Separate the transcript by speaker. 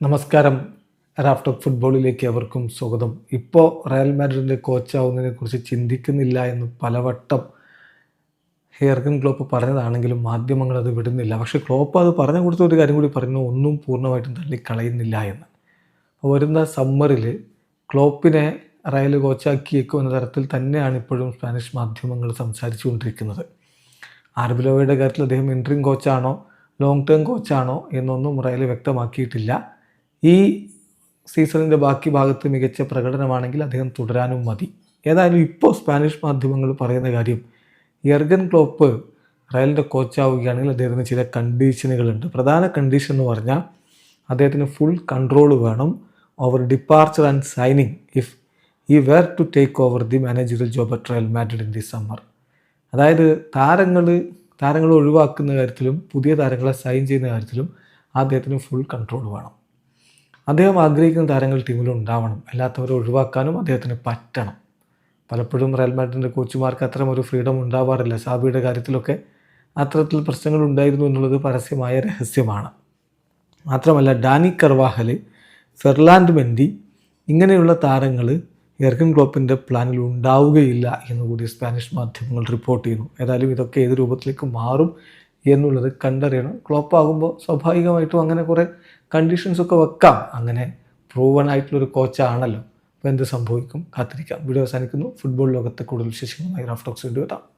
Speaker 1: നമസ്കാരം. റാഫ്റ്റോക്ക് ഫുട്ബോളിലേക്ക് അവർക്കും സ്വാഗതം. ഇപ്പോൾ റയൽ മാഡ്രിഡിന്റെ കോച്ചാവുന്നതിനെ കുറിച്ച് ചിന്തിക്കുന്നില്ല എന്ന് പലവട്ടം ഹെയർഗൻ ക്ലോപ്പ് പറഞ്ഞതാണെങ്കിലും മാധ്യമങ്ങൾ അത് വിടുന്നില്ല. പക്ഷേ ക്ലോപ്പ് അത് പറഞ്ഞു കൊടുത്ത ഒരു കാര്യം കൂടി പറയുന്നു ഒന്നും പൂർണമായിട്ടും തള്ളിക്കളയുന്നില്ല എന്ന്. വരുന്ന സമ്മറിൽ ക്ലോപ്പിനെ റയൽ കോച്ചാക്കിയേക്കും എന്ന തരത്തിൽ തന്നെയാണ് ഇപ്പോഴും സ്പാനിഷ് മാധ്യമങ്ങൾ സംസാരിച്ചു കൊണ്ടിരിക്കുന്നത് ആർബിലോയുടെ കാര്യത്തിൽ അദ്ദേഹം ഇൻട്രീം കോച്ചാണോ ലോങ് ടേം കോച്ചാണോ എന്നൊന്നും റയൽ വ്യക്തമാക്കിയിട്ടില്ല. ഈ സീസണിന്റെ ബാക്കി ഭാഗത്ത് മികച്ച പ്രകടനമാണെങ്കിൽ അദ്ദേഹം തുടരാനും മതി. ഏതായാലും ഇപ്പോൾ സ്പാനിഷ് മാധ്യമങ്ങൾ പറയുന്ന കാര്യം യർഗൻ ക്ലോപ്പ് റയലിന്റെ കോച്ചാവുകയാണെങ്കിൽ അദ്ദേഹത്തിന് ചില കണ്ടീഷനുകളുണ്ട്. പ്രധാന കണ്ടീഷൻ എന്ന് പറഞ്ഞാൽ അദ്ദേഹത്തിന് ഫുൾ കൺട്രോൾ വേണം. Over departure and signing if he were to take over the managerial job at Real Madrid in the summer അതായത് താരങ്ങൾ താരങ്ങൾ ഒഴിവാക്കുന്ന കാര്യത്തിലും പുതിയ താരങ്ങളെ സൈൻ ചെയ്യുന്ന കാര്യത്തിലും അദ്ദേഹത്തിന് ഫുൾ കൺട്രോൾ വേണം. അദ്ദേഹം ആഗ്രഹിക്കുന്ന താരങ്ങൾ ടീമിൽ ഉണ്ടാവണം. അല്ലാത്തവരെ ഒഴിവാക്കാനും അദ്ദേഹത്തിന് പറ്റണം. പലപ്പോഴും റയൽ മാഡ്രിന്റെ കോച്ചുമാർക്ക് അത്തരം ഒരു ഫ്രീഡം ഉണ്ടാവാറില്ല. സാബിയുടെ കാര്യത്തിലൊക്കെ അത്തരത്തിൽ പ്രശ്നങ്ങൾ ഉണ്ടായിരുന്നു എന്നുള്ളത് പരസ്യമായ രഹസ്യമാണ്. മാത്രമല്ല ഡാനി കർവാഹൽ ഫെർലാൻഡ് മെൻഡി ഇങ്ങനെയുള്ള താരങ്ങൾ എർഗൻ ക്ലോപ്പിന്റെ പ്ലാനിൽ ഉണ്ടാവുകയില്ല എന്നുകൂടി സ്പാനിഷ് മാധ്യമങ്ങൾ റിപ്പോർട്ട് ചെയ്യുന്നു. ഏതായാലും ഇതൊക്കെ ഏത് രൂപത്തിലേക്ക് മാറും എന്നുള്ളത് കണ്ടറിയണം. ക്ലോപ്പ് ആകുമ്പോൾ സ്വാഭാവികമായിട്ടും അങ്ങനെ കുറേ കണ്ടീഷൻസൊക്കെ വെക്കാം. അങ്ങനെ പ്രൂവൺ ആയിട്ടുള്ളൊരു കോച്ചാണല്ലോ അപ്പോൾ എന്ത് സംഭവിക്കും? കാത്തിരിക്കാം. വീഡിയോ അവസാനിക്കുന്നു. ഫുട്ബോൾ ലോകത്തെ കൂടുതൽ വിശേഷങ്ങളുമായി റാഫ്റ്റോക്സ് വീഡിയോ എത്താം.